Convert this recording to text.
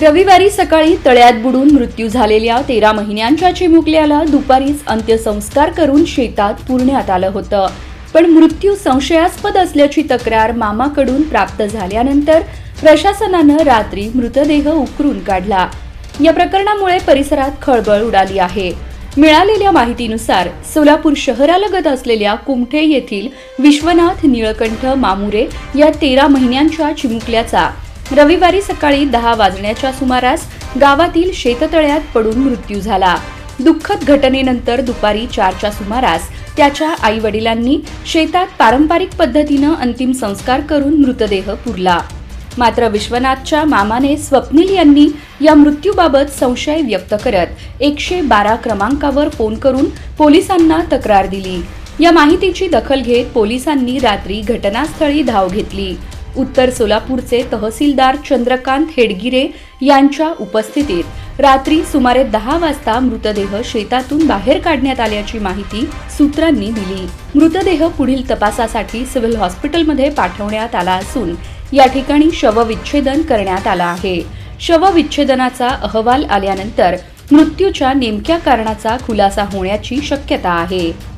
रविवारी सकाळी तळ्यात बुडून मृत्यू झालेल्या तेरा महिन्यांच्या चिमुकल्याला दुपारीच अंत्यसंस्कार करून शेतात पुरण्यात आलं होतं. पण मृत्यू संशयास्पद असल्याची तक्रार मामाकडून प्राप्त झाल्यानंतर प्रशासनानं रात्री मृतदेह उकरून काढला. या प्रकरणामुळे परिसरात खळबळ उडाली आहे. मिळालेल्या माहितीनुसार सोलापूर शहरालगत असलेल्या कुमठे येथील विश्वनाथ निळकंठ मामुरे या तेरा महिन्यांच्या चिमुकल्याचा रविवारी सकाळी दहा वाजण्याच्या सुमारास गावातील शेततळ्यात पडून मृत्यू झाला. दुःखद घटनेनंतर दुपारी चारच्या सुमारास त्याच्या आई वडिलांनी शेतात पारंपरिक पद्धतीनं अंतिम संस्कार करून मृतदेह पुरला. मात्र विश्वनाथच्या मामाने स्वप्नील यांनी या मृत्यूबाबत संशय व्यक्त करत एकशे बारा क्रमांकावर फोन करून पोलिसांना तक्रार दिली. या माहितीची दखल घेत पोलिसांनी रात्री घटनास्थळी धाव घेतली. उत्तर सोलापूरचे तहसीलदार चंद्रकांत हेडगिरे यांच्या उपस्थितीत रात्री सुमारे दहा वाजता मृतदेह शेतातून बाहेर काढण्यात आल्याची माहिती सूत्रांनी दिली. मृतदेह पुढील तपासासाठी सिव्हिल हॉस्पिटलमध्ये पाठवण्यात आला असून या ठिकाणी शवविच्छेदन करण्यात आलं आहे. शवविच्छेदनाचा अहवाल आल्यानंतर मृत्यूच्या नेमक्या कारणाचा खुलासा होण्याची शक्यता आहे.